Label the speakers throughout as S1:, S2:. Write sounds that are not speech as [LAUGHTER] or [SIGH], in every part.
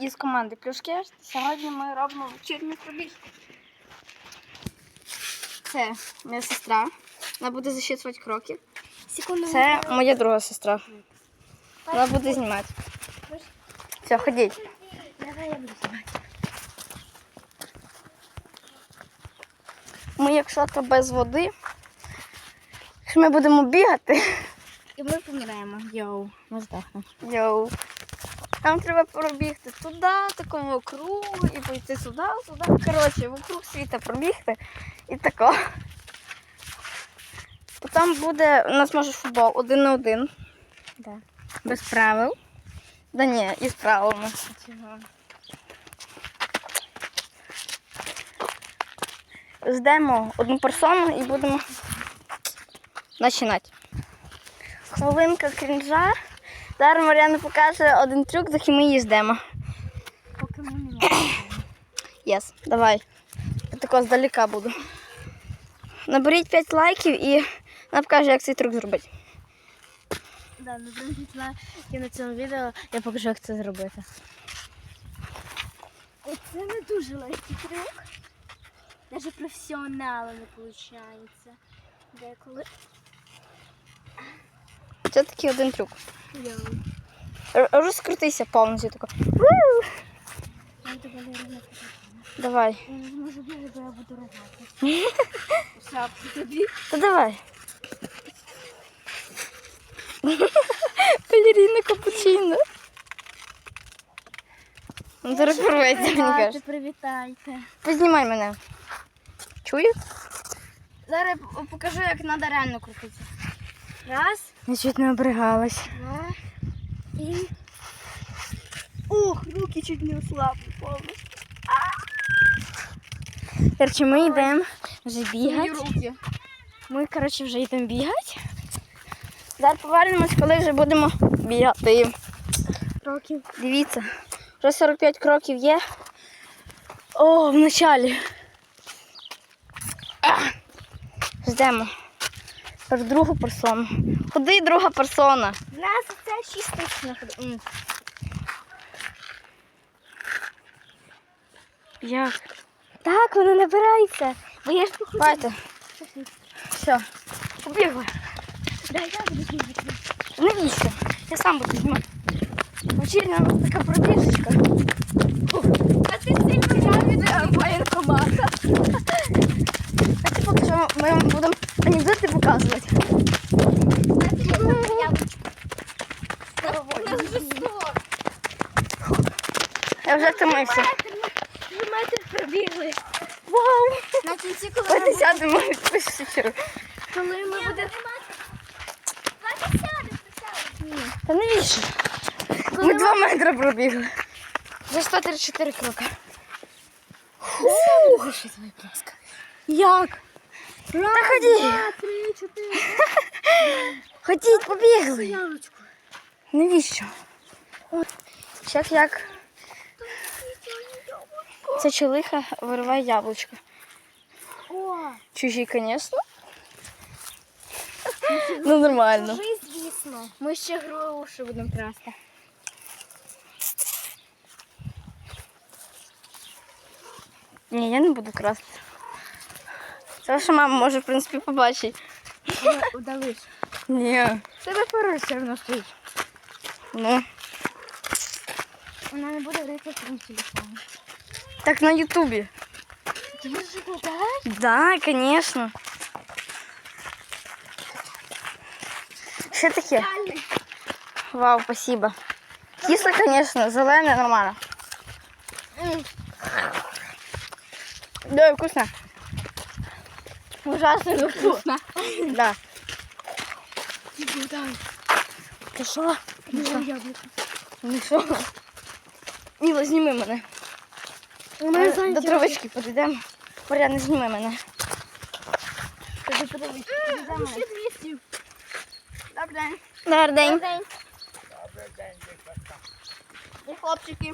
S1: із команди Плюшки. Сьогодні ми робимо вечірню пробіжку. Це моя сестра. Вона буде засчитувати кроки.
S2: Секунду.
S1: Це моя друга сестра. Вона буде знімати. Все, ходіть.
S2: Давай я буду знімати.
S1: Ми, якщо то без води, якщо ми будемо бігати,
S2: І ми помираємо. Йоу, ми здохнемо.
S1: йоу, нам треба пробігти туди, такому кругу, і пойти сюди, сюди. Коротше, вокруг світа пробігти і тако. Потім буде у нас може футбол один на один.
S2: Да.
S1: Без правил. Да ні, із правилами. Ждемо одну персону і будемо починати. Хвилинка крінжа. Зараз Мар'яна покаже один трюк, доки ми її ждемо.
S2: Поки ми не [COUGHS]
S1: Єс, давай. Я тако здалека буду. Наберіть 5 лайків і вона покаже, як цей трюк зробити.
S2: Да, прям я на цьому відео я покажу, як це зробити. Це не дуже легкий трюк. Навіть професіонала не виходить. Деколи.
S1: Це такий один трюк. Розкрутися повністю тако. Давай.
S2: Я не зможу бігати, бо я буду рогати. [LAUGHS] Шапку тобі.
S1: Та давай. Балерина капучино. Ну, зараз порветься, мені кажуть.
S2: Привітайте.
S1: Познімай мене. Чуєш? Зараз покажу, як треба реально крутитися.
S2: Раз,
S1: Я чуть не обригалась.
S2: два і. Ух, руки чуть не ослабли повністю.
S1: Короче, ми йдемо вже бігати. Ми, коротше, вже йдемо бігати. Зараз повернемось, коли вже будемо бігати.
S2: Років.
S1: Дивіться, вже 45 кроків є. О, в началі. Ждемо. Тепер другу персону. Ходи, друга персона.
S2: У нас це 6 тисяч. М.
S1: Як?
S2: Так, воно набирається. Бо я ж походу.
S1: Давайте. Все. Побігли.
S2: Да, я буду знімати.
S1: Навіщо? Я сам буду знімати. Вечірня така пробіжечка.
S2: А ти сильно я від воєнкомата.
S1: А поки що ми вам будемо анекдоти показувати. Я вже втомився.
S2: Метр пробігли.
S1: Вау!
S2: На кінці, коли
S1: Давайте сядемо відпустимо.
S2: коли ми будемо.
S1: Та навіщо? Ми два метри пробігли. 134 кроки.
S2: Що твоя плоска.
S1: Як? Та ходіть.
S2: Два, три, чотири. [LAUGHS]
S1: Ходіть, побігли. Навіщо? Як як? Ця чолиха вириває яблучко. Чужі, звісно. Ну нормально.
S2: жизнь, звісно. Ми ще груші будемо красти.
S1: Ні, я не буду красти. Це ваша мама може, в принципі, побачити.
S2: Удались.
S1: Ні.
S2: Тебе поруч все одно стоїть.
S1: Ну.
S2: Вона не буде грати своїм телефоном.
S1: Так на Ютубі.
S2: Ти можеш викладати?
S1: Да, звісно. Що таке? Вау, спасибо. Кисло, звісно, зелене, нормально. Да, вкусно.
S2: Ужасно но вкусно.
S1: Да.
S2: Ти що? яблуко.
S1: Ну що? Міла, зніми мене.
S2: Мене
S1: До травички підійдемо. Мар'яна, зніми мене.
S2: До травички.
S1: підійдемо.
S2: Ще 200.
S1: Добрий день. Добрий день.
S2: день.
S1: І хлопчики.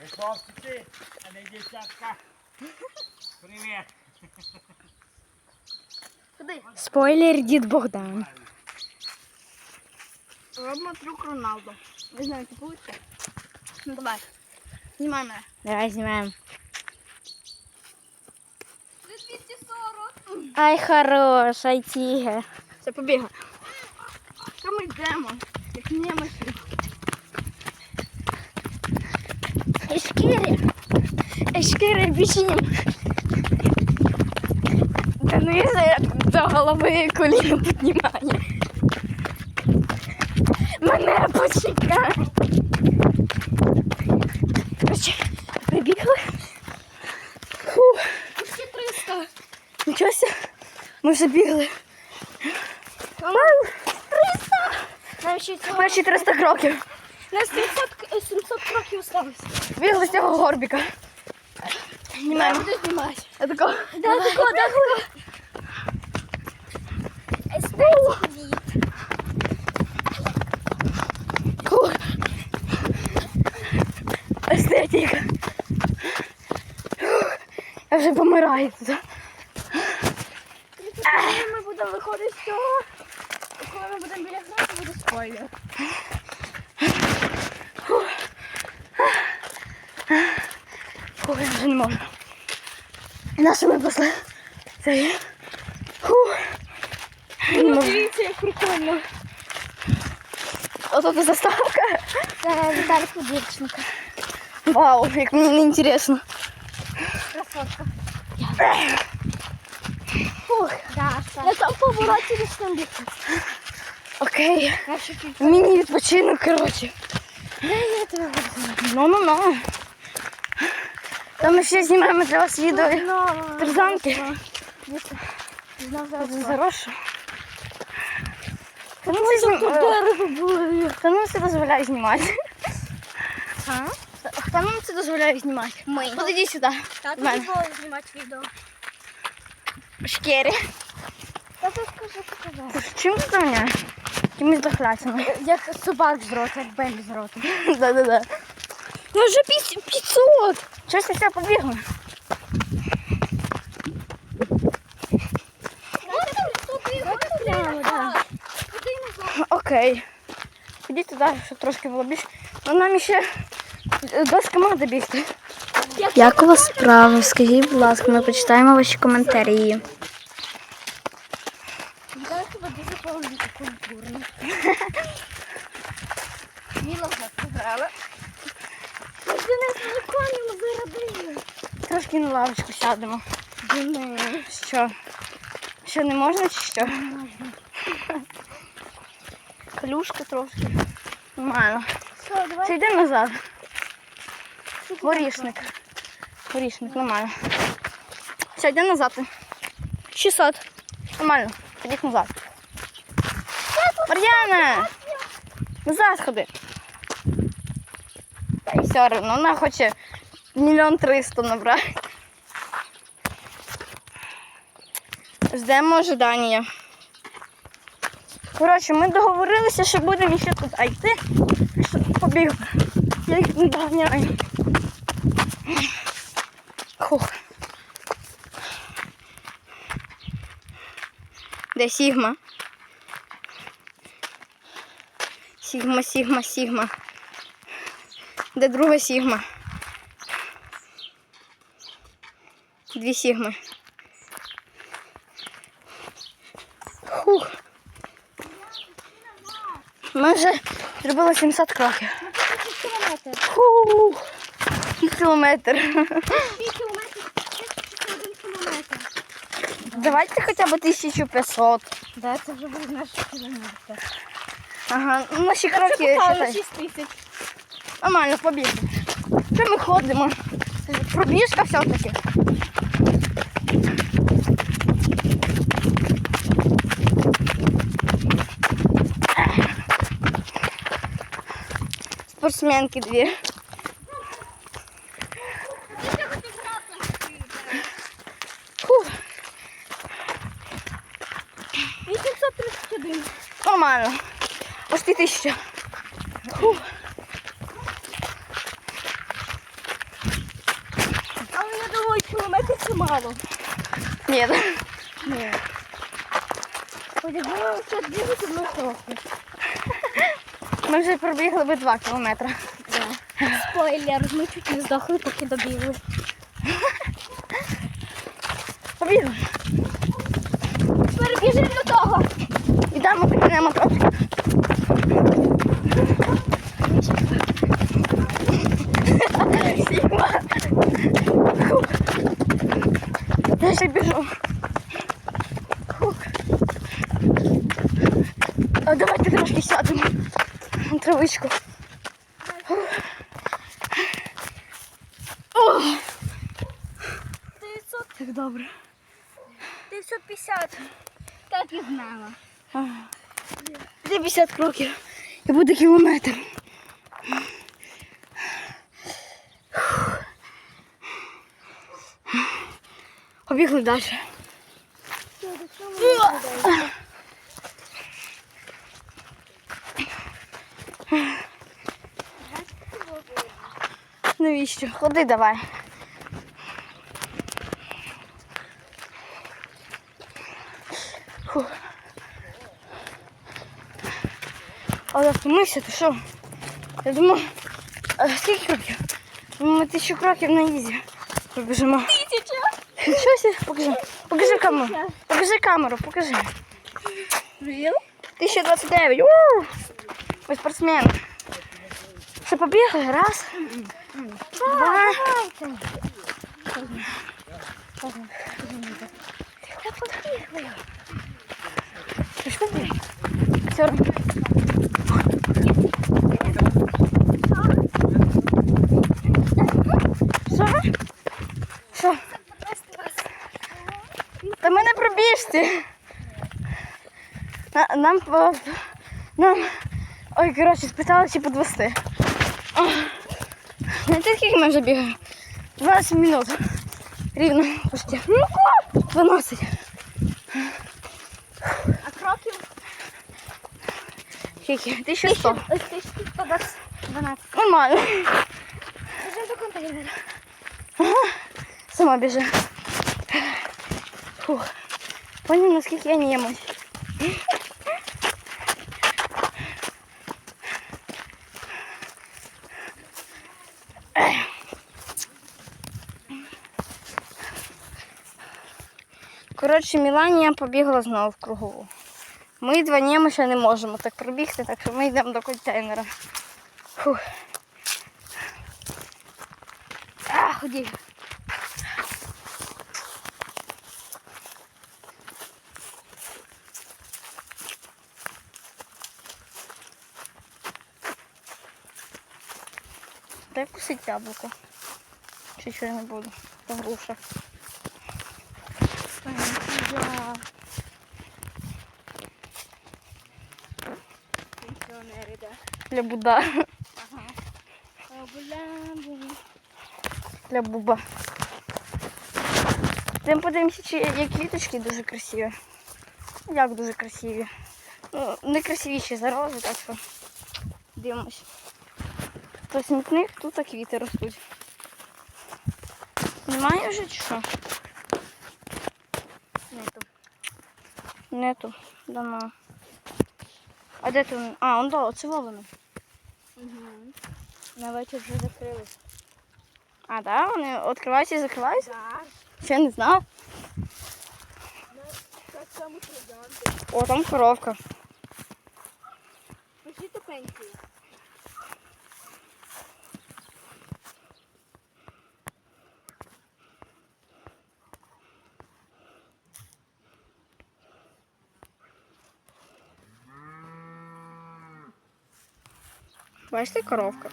S3: Ви хлопці, а не дівчатка. Привіт.
S1: Куди?
S2: Спойлер, дід Богдан.
S1: Робимо трюк Роналдо. Не знаю, чи вийде. Ну давай. Знімай мене.
S2: Давай знімаємо.
S1: 240.
S2: Ай, хорош, ай тіге.
S1: Все, побігай. Що ми йдемо? Як німець.
S2: Ешкірі. Ешкірі бічим.
S1: Дениса як до голови коліно піднімає. Мене. Короче, прибігли.
S2: Ще 300.
S1: Нічого. Ми вже бігли. Перші 300 кроків.
S2: На 700, 700 кроків осталось.
S1: Бігли з цього горбіка. Знімаємо.
S2: Буду знімати.
S1: Я тако.
S2: Да, тако, да, тако. Естетик від.
S1: Естетика. Я вже помираю тут.
S2: Коли ми будемо виходити з цього, коли ми будемо біля грати, буде спойлер.
S1: Фу, я вже не можу. Наші ми пішли. Це є. Фу. Я не
S2: Ну,
S1: можу.
S2: дивіться, як прикольно.
S1: Ото тут заставка.
S2: Це Віталік Удірченко.
S1: Вау, як мені не інтересно.
S2: Красотка.
S1: Фух.
S2: Даша. Я там повороті вічним бігти.
S1: Окей.
S2: Краще піти.
S1: Міні-відпочинок, коротше.
S2: Я
S1: Ну, ну, ну. Там ми ще знімаємо для вас відео. Це
S2: зараз.
S1: Хорошо. Та ну,
S2: було.
S1: Та ну це дозволяє знімати. Хто нам це дозволяє знімати?
S2: Ми.
S1: Подійди сюди.
S2: Тато
S1: в мене.
S2: знімати відео.
S1: Шкері.
S2: Тато скажи, показав.
S1: Чим ти мене? Якимось дохлятиною.
S2: Як собак з рота, як Бель з рота. [LAUGHS]
S1: Да-да-да. Ну вже 500. Щось все побігли. Окей. Ходіть туди, щоб трошки було більше. Ну нам ще е, до команди бігти.
S2: Як у вас справи? Скажіть, будь ласка, ми почитаємо ваші коментарі. Я тебе дуже повністю культурно.
S1: Міло вже зібрали.
S2: Нас ніколи заробили.
S1: Трошки на лавочку сядемо. Що? Що не можна чи що? Клюшка трошки. Нормально. Це йде назад. Горішник. Горішник, нормально. Все, йде назад. 600. Нормально. Ходіть назад. Мар'яна! Назад ходи. Все одно, вона хоче мільйон триста набрати. Ждемо ожидання. Коротше, ми договорилися, що будемо ще туди йти. Побіг. Я їх не доганяю. Хух. Де Сігма? Сігма, Сігма, Сігма. Де друга Сігма? Дві Сігми. Хух. Ми вже зробили 700 кроків.
S2: Кілометр.
S1: Фух.
S2: Це один кілометр.
S1: Давайте хоча б 1500.
S2: Да, це вже буде наш кілометр.
S1: Ага, ну наші кроки считай.
S2: 6 тисяч.
S1: Нормально, побігли. Що ми ходимо? Пробіжка все-таки. Спортсменки дві. Фух,
S2: 831.
S1: нормально. Почти тисяча. Фух.
S2: Але я думаю, кілометр це мало.
S1: Ні.
S2: Ні. Подивилися, бігати двигати трохи.
S1: Ми вже пробігли би два кілометри.
S2: Спойлер, ми чуть не здохли, поки добігли.
S1: Побігли.
S2: Перебіжимо до того.
S1: Ідемо піднемо трошки. Сіма. Я ще біжу. Фух. А, давайте трошки сядемо на травичку. Фух. О,
S2: 900,
S1: так добре.
S2: 950. Так і знала.
S1: Де 50 кроків і буде кілометр. Побігли далі. Навіщо? Ходи давай. Фух. Але втомився, ти що? Я думав, а скільки кроків? Ми тисячу кроків на ізі. Пробіжимо.
S2: Тисяча?
S1: Щось, покажи. Покажи камеру. Покажи камеру, покажи.
S2: Real?
S1: 1029. У! Ви спортсмен. Що побігли? Раз. Два.
S2: Та побігли.
S1: Все. Що? Що? Та ми не пробіжці. Нам, по- нам, ой, коротше, спитали, чи підвести. Не ти скільки ми вже бігаємо? 12 минут. Рівно почти. Ну, 12.
S2: А кроків?
S1: Скільки? 1100.
S2: Ось 1112.
S1: Нормально.
S2: Біжимо до контейнера.
S1: Сама біжи. Фух. Понял, наскільки я немощь. Коротше, Міланія побігла знову в кругову. Ми два немоща не можемо так пробігти, так що ми йдемо до контейнера. Фух. А, ходіть. Дай кусить яблуко. Чи що я не буду. Груша.
S2: Да.
S1: Для буба. Тим подивимося, чи є квіточки дуже красиві. Як дуже красиві. Ну, не красивіші за так що дивимось. То смітник, тут квіти ростуть. Немає вже чи що?
S2: Нету.
S1: Нету. Давно. А де ти? А, он да, оце воно.
S2: Угу.
S1: На вечір вже закрились. А, да? Вони відкриваються і закриваються?
S2: Так.
S1: Ще не знав.
S2: Так само троянди.
S1: О, там коровка.
S2: Пошли до
S1: Бачите, коровка.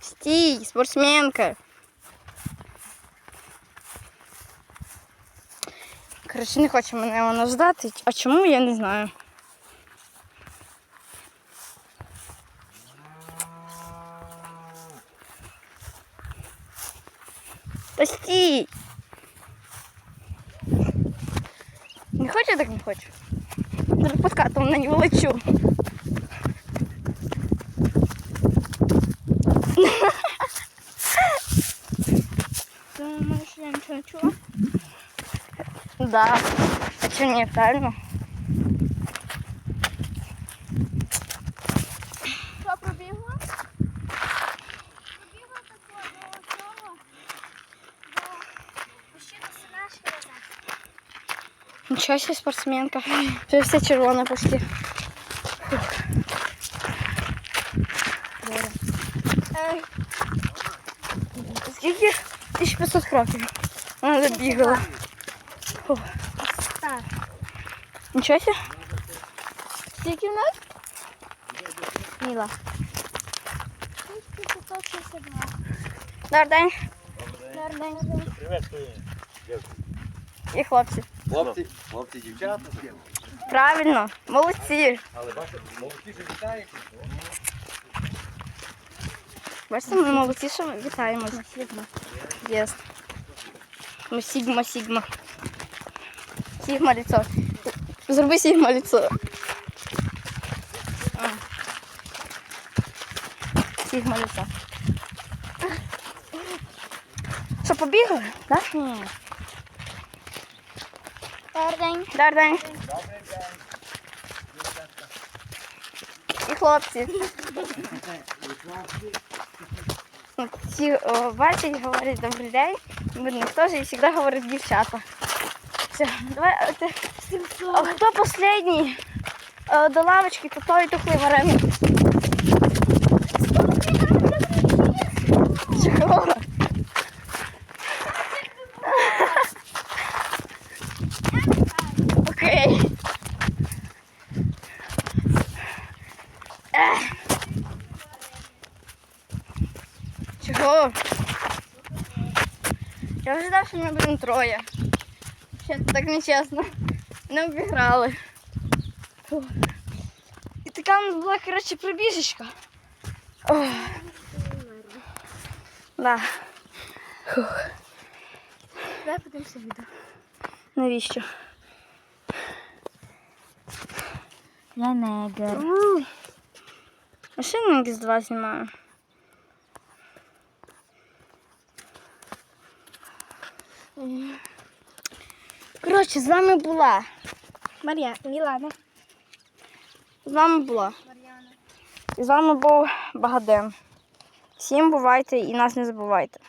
S1: Стій, спортсменка. Коротше, не хоче мене вона ждати. А чому, я не знаю. Та стій! Не хоче, так не хоче. Зараз подкатом на нього лечу.
S2: Думаєш, я нічого не чула?
S1: да. А чого ні, Нічого себе спортсменка. Вже все червоне почти. Фух. Добре. Ей. Скільки? 1500 кроків. Вона добігала. Фух.
S2: Так.
S1: Нічого себе? Скільки в нас? Міла.
S2: 1562.
S1: Добрий день.
S2: Добрий день.
S3: Привіт, твої.
S1: І хлопці.
S4: Хлопці, хлопці, дівчата.
S1: Правильно. Молодці.
S4: Але бачите, молодці ж вітають.
S1: Бачите, ми молодці, що ми вітаємось. Єс. Ми Сігма, Сігма. Сігма лицо. Зроби Сігма лицо. А. Сігма лицо. Що, побігли? Так? Ні.
S2: Добрий день.
S1: День. І хлопці. Всі бачать, говорять добрий день. Ми до них теж і завжди говорять дівчата. Все, давай, ти- а хто останній е, до лавочки, то той тухлий вареник. Чого? Окей. Ех. Чого? Я вже знав, що ми будемо троє. Ще так нечесно. Не обіграли. І така у нас була, коротше, прибіжечка. Ох. Да. Фух.
S2: Давай подивимося відео.
S1: Навіщо?
S2: Я негер.
S1: А ще на x 2 знімаю. Коротше, з вами була. Марія, Мілана. З вами була.
S2: Мар'яна.
S1: І з вами був Багаден. Всім бувайте і нас не забувайте.